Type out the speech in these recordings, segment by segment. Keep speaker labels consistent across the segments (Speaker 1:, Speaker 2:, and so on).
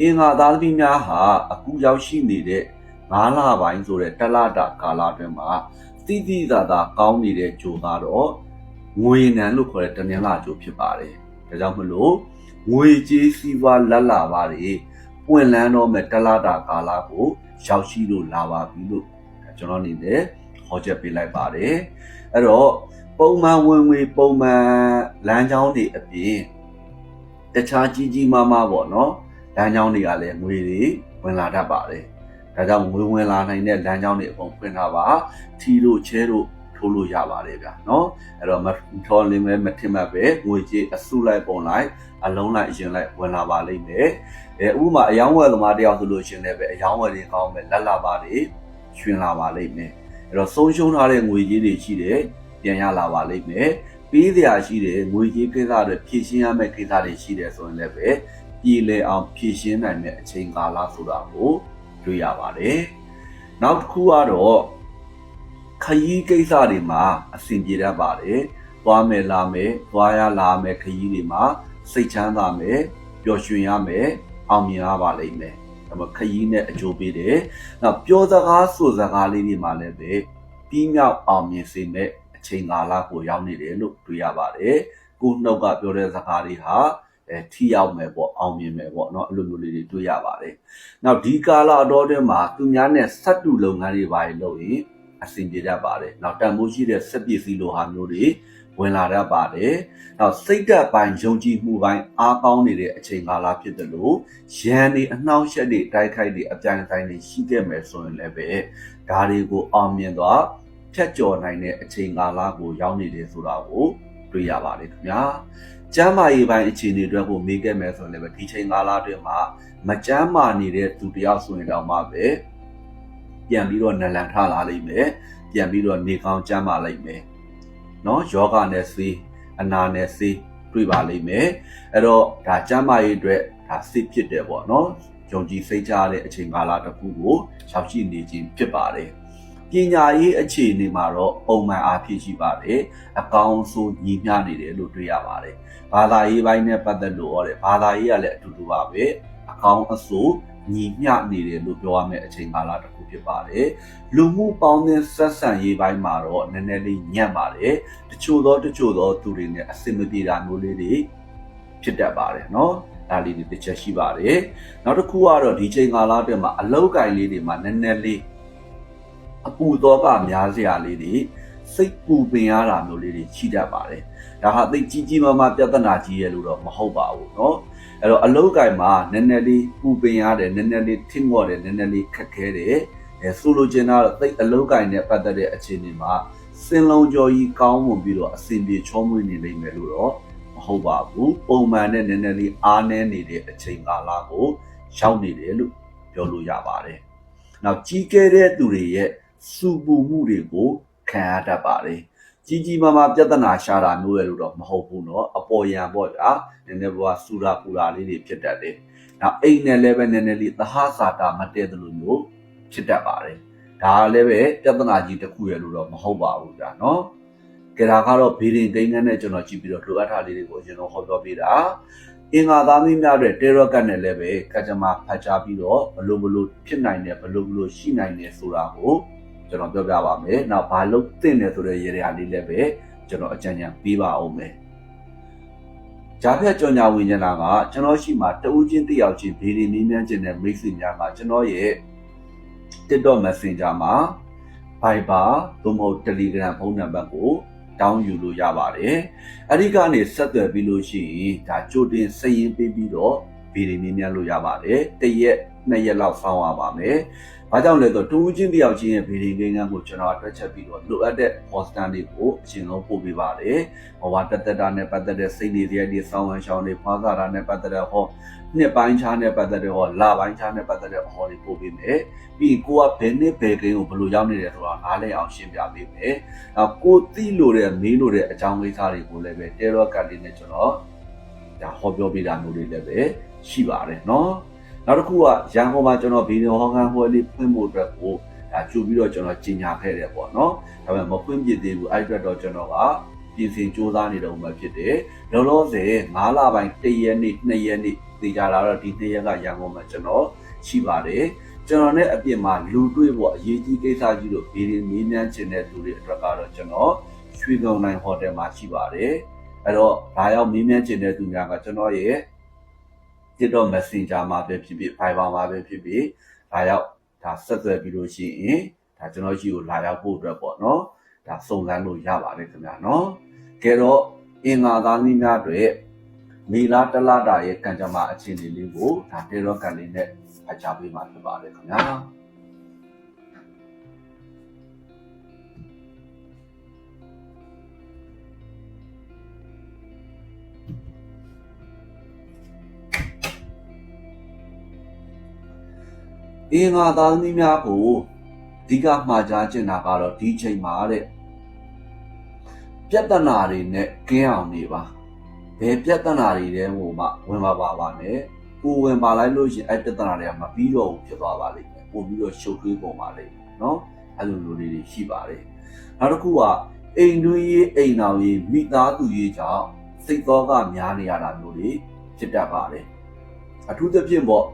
Speaker 1: အင်္ဂါသားသမီးများဟာအခုရောက်ရှိနေတဲ့9လပိုင်းဆိုတဲ့တလတာကာလအတွင်းမှာတိတိသာသာကောင်းနေတဲ့ဂျိုကတော့ငွေနံလို့ခေါ်တဲ့တနင်္လာဂျိုဖြစ်ပါတယ်ဒါကြောင့်မလို့ငွေကြေးစီးပွားလက်လာပါတွေပွင့်လန်းတော့မဲ့တလတာကာလကိုရောက်ရှိလို့လာပါပြီလို့ကျွန်တော်အနေနဲ့ဟောချက်ပေးလိုက်ပါတယ်အဲ့တော့ပုံမှန်ဝင်ငွေပုံမှန်လမ်းကြောင်းတွေအပြင်တခြားကြီးကြီးမားမားပေါ့နော် လမ်းကြောင်းတွေကလည်းငွေတွေဝင်လာတတ်ပါတယ်ဒါကြောင့်ငွေဝင်လာနိုင်တဲ့လမ်းကြောင်းတွေအကုန်ဖွင့်ထားပါထီတို့ချဲတို့ထိုးလို့ရပါတယ်ဗျာเนาะအဲ့တော့မထော်လင်းမဲမထင်မှတ်ပဲငွေကြေးအစုလိုက်ပုံလိုက်အလုံးလိုက်အရင်လိုက်ဝင်လာပါလိမ့်မယ်အဲဥပမာအယောင်းဝယ်သမားတယောက်ဆိုလို့ရှရင်လည်းပဲအယောင်းဝယ်တွေကောင်းမယ်လက်လာပါတွေရွှင်လာပါလိမ့်မယ်အဲ့တော့ဆုံးရှုံးထားတဲ့ငွေကြေးတွေရှိတယ်ပြန်ရလာပါလိမ့်မယ်ပေးစရာရှိတယ်ငွေကြေးကိစ္စတွေဖြည့်ရှင်းရမယ့်ကိစ္စတွေရှိတယ်ဆိုရင်လည်းပဲ ပြည်လေအောင်ဖြည့်ရှင်းနိုင်မယ့်အချိန်ကာလဆိုတာကိုတွေ့ရပါတယ်နောက်တစ်ခုကတော့ခရီးကိစ္စတွေမှာအဆင်ပြေတတ်ပါတယ်သွားမယ်လာမယ်သွားရလာမယ်ခရီးတွေမှာစိတ်ချမ်းသာမယ်ပျော်ရွှင်ရမယ်အောင်မြင်ရပါလိမ့်မယ်ဒါမှခရီးနဲ့အကျိုးပေးတယ်နောက်ပြောစကားဆိုစကားလေးတွေမှာလည်းပဲပြီးမြောက်အောင်မြင်စေမယ့်အချိန်ကာလကိုရောက်နေတယ်လို့တွေ့ရပါတယ်ကိုနှုတ်ကပြောတဲ့စကားတွေဟာ အဲထီရောက်မယ်ပေါ့အောင်မြင်မယ်ပေါ့เนาะအဲ့လိုမျိုးလေးတွေတွေ့ရပါတယ်။နောက်ဒီကာလအတော်တွင်းမှာသူများနဲ့ဆက်တူလုပ်ငန်းတွေပါလို့ရင်အဆင်ပြေတတ်ပါတယ်။နောက်တန်ဖိုးရှိတဲ့စက်ပစ္စည်းလိုဟာမျိုးတွေဝင်လာတတ်ပါတယ်။နောက်စိတ်ဓာတ်ပိုင်းယုံကြည်မှုပိုင်းအားကောင်းနေတဲ့အချိန်ကာလဖြစ်တယ်လို့ရန်တွေအနှောင့်အယှက်တွေတိုက်ခိုက်တွေအပြိုင်ဆိုင်တွေရှိခဲ့မယ်ဆိုရင်လည်းပဲဒါတွေကိုအောင်မြင်သွားဖြတ်ကျော်နိုင်တဲ့အချိန်ကာလကိုရောက်နေတယ်ဆိုတာကို တွေ့ရပါတယ်ခင်ဗျာ။ကျမ်းမာရေးပိုင်းအခြေအနေအတွက်ကိုမေးခဲ့မယ်ဆိုရင်လည်းဒီချိန်ကာလအတွင်းမှာမကျမ်းမာနေတဲ့သူတယောက်ဆိုရင်တော့မှပဲပြန်ပြီးတော့နလန်ထလာလိမ့်မယ်။ပြန်ပြီးတော့နေကောင်းကျမ်းမာလိမ့်မယ်။နော်ယောဂနဲ့ဆေးအနာနဲ့ဆေးတွေ့ပါလိမ့်မယ်အဲ့တော့ဒါကျမ်းမာရေးအတွက်ဒါစစ်ဖြစ်တယ်ပေါ့နော်ယုံကြည်စိတ်ချတဲ့အချိန်ကာလတစ်ခုကိုရောက်ရှိနေခြင်းဖြစ်ပါတယ် ပညာရေးအခြေအနေမှာတော့ပုံမှန်အားဖြင့်ရှိပါတယ်အကောင်းဆုံးညီမျှနေတယ်လို့တွေ့ရပါတယ်ဘာသာရေးပိုင်းနဲ့ပတ်သက်လို့ဟောတယ်ဘာသာရေးကလည်းအတူတူပါပဲအကောင်းအဆိုးညီမျှနေတယ်လို့ပြောရမယ့်အချိန်ကာလတစ်ခုဖြစ်ပါတယ်။လူမှုပေါင်းသင်းဆက်ဆံရေးပိုင်းမှာတော့နည်းနည်းလေးညံ့ပါတယ်။တချို့သောတချို့သောသူတွေနဲ့အဆင်မပြေတာမျိုးလေးတွေဖြစ်တတ်ပါတယ်နော်။ဒါလေးတွေတစ်ချက်ရှိပါတယ်။နောက်တစ်ခုကတော့ဒီချိန်ကာလအတွင်းမှာအလောက်ကိုင်းလေးတွေမှာနည်းနည်းလေး အပူတော့ကများစရာလေးတွေစိတ်ပူပင်ရတာမျိုးလေးတွေရှိတတ်ပါတယ်ဒါဟာသိကြီးကြီးမားမားပြဿနာကြီးရဲ့လို့တော့မဟုတ်ပါဘူးเนาะအဲ့တော့အလောက်ကင်မှာနည်းနည်းလေးပူပင်ရတယ်နည်းနည်းလေးထင်မော့တယ်နည်းနည်းလေးခက်ခဲတယ်အဲဆိုလိုချင်တာတော့သိအလောက်ကင်နဲ့ပတ်သက်တဲ့အခြေအနေမှာစင်လုံးကြော်ကြီးကောင်းမွန်ပြီးတော့အဆင်ပြေချောမွေ့နေလိမ့်မယ်လို့တော့မဟုတ်ပါဘူးပုံမှန်နဲ့နည်းနည်းလေးအားနည်းနေတဲ့အချိန်ကာလကိုရောက်နေတယ်လို့ပြောလို့ရပါတယ်နောက်ကြီးကျယ်တဲ့သူတွေရဲ့ စူပူမှုတွေကိုခံရတတ်ပါတယ်ကြီးကြီးမားမားပြဿနာရှာတာမျိုးရလို့တော့မဟုတ်ဘူးเนาะအပေါ်ယံပေါ့ဗျာနည်းနည်းဘွားစူရာပူရာလေးတွေဖြစ်တတ်တယ်နောက်အိမ်နဲ့လည်းပဲနည်းနည်းလေးသဟဇာတာမတည့်တယ်လို့မျိုးဖြစ်တတ်ပါတယ်ဒါလည်းပဲပြဿနာကြီးတစ်ခုရလို့တော့မဟုတ်ပါဘူးဗျာเนาะကြဒါကတော့ဗီဒီကိန်းနဲ့ကျွန်တော်ကြည့်ပြီးတော့လိုအပ်တာလေးတွေကိုကျွန်တော်ဟောပြောပေးတာအင်္ဂါသားမင်းများတွေတေရော့ကတ်နဲ့လည်းပဲကကြမဖတ်ကြားပြီးတော့ဘလို့ဘလို့ဖြစ်နိုင်တယ်ဘလို့ဘလို့ရှိနိုင်တယ်ဆိုတာကို ကျွန်တော်ပြောပြပါမယ်။နောက်ဘာလို့သင့်တယ်ဆိုတဲ့ရေရာလေးလည်းပဲကျွန်တော်အကြံဉာဏ်ပေးပါအောင်မယ်။ဂျာဖြတ်ကြော်ညာဝင်ကျင်လာကကျွန်တော်ရှိမှတဦးချင်းတယောက်ချင်းဗီဒီနည်းမြန်းခြင်းတဲ့မိတ်ဆွေများကကျွန်တော်ရဲ့ TikTok Messenger မှာ Viber သို့မဟုတ် Telegram ဖုန်းနံပါတ်ကိုတောင်းယူလို့ရပါတယ်။အဲဒီကနေဆက်သွယ်ပြီးလို့ရှိရင်ဒါကြိုတင်စည်ရင်ပေးပြီးတော့ဗီဒီနည်းမြန်းလို့ရပါတယ်။တစ်ရက် နှစ်ရက်လောက်စောင့်ရပါမယ်။ဘာကြောင့်လဲဆိုတော့တူးချင်းတယောက်ချင်းရဲ့ဗီဒီကိန်းကန်းကိုကျွန်တော်အတွက်ချက်ပြီးတော့လိုအပ်တဲ့ poster တွေကိုအရှင်ဆုံးပို့ပေးပါတယ်။ဟောပါတက်တက်တာနဲ့ပတ်သက်တဲ့စိတ်တွေတွေတွေစောင်းဝမ်းရှောင်းတွေဖွားစားတာနဲ့ပတ်သက်တဲ့ဟောနှစ်ပိုင်းခြားနဲ့ပတ်သက်တဲ့ဟောလပိုင်းခြားနဲ့ပတ်သက်တဲ့ဟောတွေပို့ပေးမယ်။ပြီးကိုကဘယ်နှစ်ဘယ်ကိန်းကိုဘယ်လိုရောက်နေတယ်ဆိုတာနားလည်အောင်ရှင်းပြပေးမယ်။နောက်ကိုသိလို့တဲ့မေးလို့တဲ့အကြောင်းကိစ္စတွေကိုလည်းပဲတဲရော့ကတ်လေးနဲ့ကျွန်တော်ဒါဟောပြောပေးတာမျိုးတွေလည်းပဲရှိပါတယ်เนาะ နောက်တစ်ခုကရန်ကုန်မှာကျွန်တော်ဗီဒီယိုဟောင်းခန်းပွဲလေးဖွင့်ဖို့အတွက်ကိုဒါကြိုပြီးတော့ကျွန်တော်ကြီးညာခဲ့တယ်ပေါ့နော်ဒါပေမဲ့မဖွင့်ပြသေးဘူးအဲ့အတွက်တော့ကျွန်တော်ကပြင်ဆင်စူးစမ်းနေတော့မှဖြစ်တယ်လောလောဆယ်9လပိုင်း1ရက်နေ့2ရက်နေ့သိကြတာတော့ဒီနေ့ရက်ကရန်ကုန်မှာကျွန်တော်ရှိပါတယ်ကျွန်တော်နဲ့အပြင်မှာလူတွေ့ဖို့အရေးကြီးကိစ္စကြီးလို့ဗီဒီမေးမြန်းချင်တဲ့သူတွေအတွက်ကတော့ကျွန်တော်ရွှေကုန်းနိုင်ဟိုတယ်မှာရှိပါတယ်အဲ့တော့ဒါရောက်မေးမြန်းချင်တဲ့သူများကကျွန်တော်ရဲ့ TikTok Messenger မှာပဲဖြစ်ဖြစ် Viber မှာပဲဖြစ်ဖြစ်ဒါရောက်ဒါဆက်သွယ်ပြီးလို့ရှိရင်ဒါကျွန်တော်ရှိကိုလာရောက်ဖို့အတွက်ပေါ့နော်ဒါစုံစမ်းလို့ရပါတယ်ခင်ဗျာနော်ကဲတော့အင်္ဂါသားနည်းများတွေမေလာတလတာရဲ့ကံကြမ္မာအခြေအနေလေးကိုဒါတေရောကန်လေးနဲ့ဖတ်ချပေးမှာဖြစ်ပါတယ်ခင်ဗျာ အင်းငါသားသမီးများကိုအဓိကမှာကြားချင်တာကတော့ဒီချိန်မှာတဲ့ပြဿနာတွေနဲ့ကင်းအောင်နေပါဘယ်ပြဿနာတွေတဲဟိုမှဝင်ပါပါပါနဲ့ကိုဝင်ပါလိုက်လို့ရှင်အဲ့ပြဿနာတွေကမပြီးတော့ဘူးဖြစ်သွားပါလိမ့်မယ်ပို့ပြီးတော့ရှုပ်ထွေးပုံပါလိမ့်မယ်နော်အဲ့လိုလိုလေးတွေရှိပါတယ်နောက်တစ်ခုကအိမ်တွင်းရေးအိမ်တော်ရေးမိသားစုရေးကြောင့်စိတ်သောကများနေရတာမျိုးတွေဖြစ်တတ်ပါတယ်အထူးသဖြင့်ပေါ့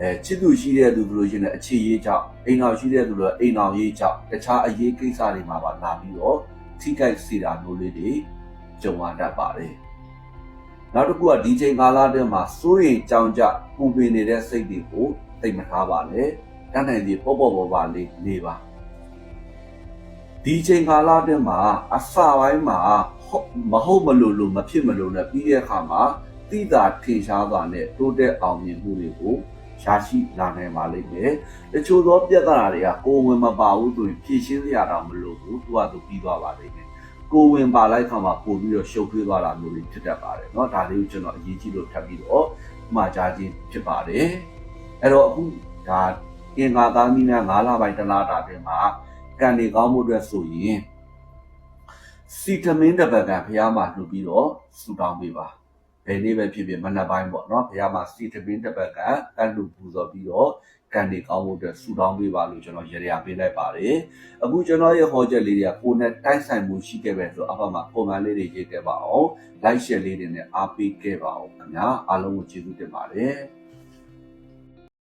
Speaker 1: အဲချစ်သူရှိတဲ့သူတို့ရှင်လည်းအခြေရေးကြောင့်အိမ်တော်ရှိတဲ့သူတို့အိမ်တော်ရေးကြောင့်တခြားအရေးကိစ္စတွေမှာပါလာပြီးတော့ထိခိုက်စေတာမျိုးလေးတွေကြုံရတတ်ပါတယ်နောက်တစ်ခုကဒီချိန်ကာလတည်းမှာစိုးရိမ်ကြောင်ကြပူပင်နေတဲ့စိတ်တွေကိုသိမထားပါနဲ့တန်းနိုင်ဒီပေါ့ပေါ့ပေါ့ပါလေးနေပါဒီချိန်ကာလတည်းမှာအစပိုင်းမှာဟုတ်မဟုတ်မလို့လို့မဖြစ်မလို့နဲ့ပြီးတဲ့အခါမှာတိတာထင်ရှားစွာနဲ့တိုးတက်အောင်မြင်မှုတွေကို ရရှိလာနိုင်ပါလိမ့်မယ်။တချို့သောပြဿနာတွေကကိုယ်ဝင်မပါဘူးဆိုရင်ဖြည့်ရှင်းစရာတော့မလိုဘူး။သူကသူပြီးသွားပါလိမ့်မယ်။ကိုယ်ဝင်ပါလိုက်ခါမှာပို့ပြီးတော့ရှုပ်ထွေးသွားတာမျိုးတွေဖြစ်တတ်ပါတယ်เนาะဒါလေးကိုကျွန်တော်အရေးကြီးလို့ထပ်ပြီးတော့မှာကြားခြင်းဖြစ်ပါတယ်။အဲ့တော့အခုဒါအင်္ဂါသားမိများ9လပိုင်းတစ်လတာပြင်မှာကံနေကောင်းမှုအတွက်ဆိုရင်စီတမင်းတစ်ပတ်ကဖះမှာလှူပြီးတော့ဆူတောင်းပေးပါဘ ယ်နေ့ပဲဖြစ်ဖြစ်မနက်ပိုင်းပေါ့နော်ဖះမှာစီတမင်းတစ်ပတ်ကအလှူပူဇော်ပြီးတော့ကံနေကောင်းမှုအတွက်ဆူတောင်းပေးပါလို့ကျွန်တော်ရေရာပေးလိုက်ပါတယ်အခုကျွန်တော်ရဲ့ဟောချက်လေးတွေကကိုယ်နဲ့တိုက်ဆိုင်မှုရှိခဲ့ပဲဆိုအဖက်မှာပုံမှန်လေးတွေရေးခဲ့ပါအောင် like share လေးတွေနဲ့အားပေးခဲ့ပါအောင်ခင်ဗျာအားလုံးကိုကျေးဇူးတင်ပါတယ်